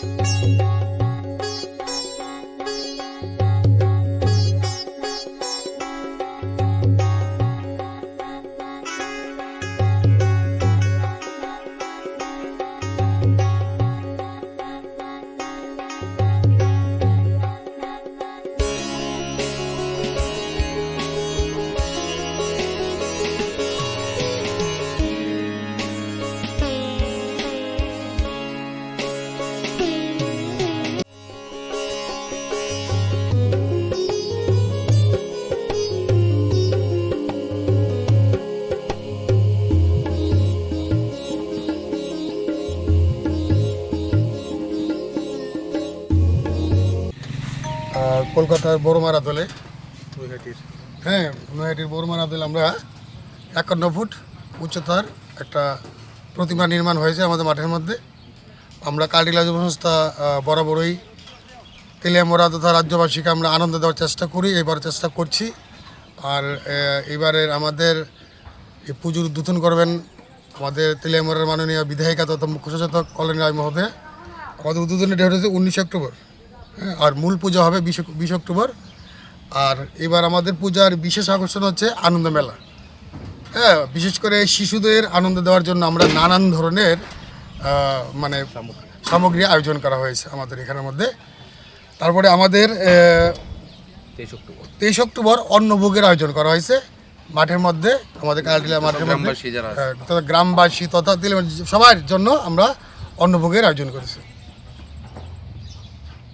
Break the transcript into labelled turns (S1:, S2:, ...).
S1: Thank you. কলকাতার বড়মারা দলে। হ্যাঁ নৈহাটির বড়মারা দলে আমরা একান্ন ফুট উচ্চতার একটা প্রতিমা নির্মাণ হয়েছে আমাদের মাঠের মধ্যে। আমরা কার্ডিলা যুব সংস্থা বরাবরই তেলিয়ামোড়া তথা রাজ্যবাসীকে আমরা আনন্দ দেওয়ার চেষ্টা করি এবার চেষ্টা করছি। আর এবারের আমাদের এই পুজোর উদ্বোধন করবেন আমাদের তেলিয়ামোড়ার মাননীয় বিধায়িকা তথা মুখ্য সচেতক কল্যাণ রায় মহোদয়। আমাদের উদ্বোধনের ডেট হচ্ছে উনিশে অক্টোবর। আর মূল পূজা হবে বিশ বিশ অক্টোবর। আর এবার আমাদের পূজার বিশেষ আকর্ষণ হচ্ছে আনন্দ মেলা। হ্যাঁ বিশেষ করে শিশুদের আনন্দ দেওয়ার জন্য আমরা নানান ধরনের মানে সামগ্রী আয়োজন করা হয়েছে আমাদের এখানের মধ্যে। তারপরে আমাদের
S2: তেইশ অক্টোবর।
S1: তেইশ অক্টোবর অন্নভোগের আয়োজন করা হয়েছে মাঠের মধ্যে আমাদের কালটিলা মাঠের মধ্যে।
S2: গ্রামবাসী।
S1: হ্যাঁ, তথা গ্রামবাসী তথা সবার জন্য আমরা অন্নভোগের আয়োজন করেছি।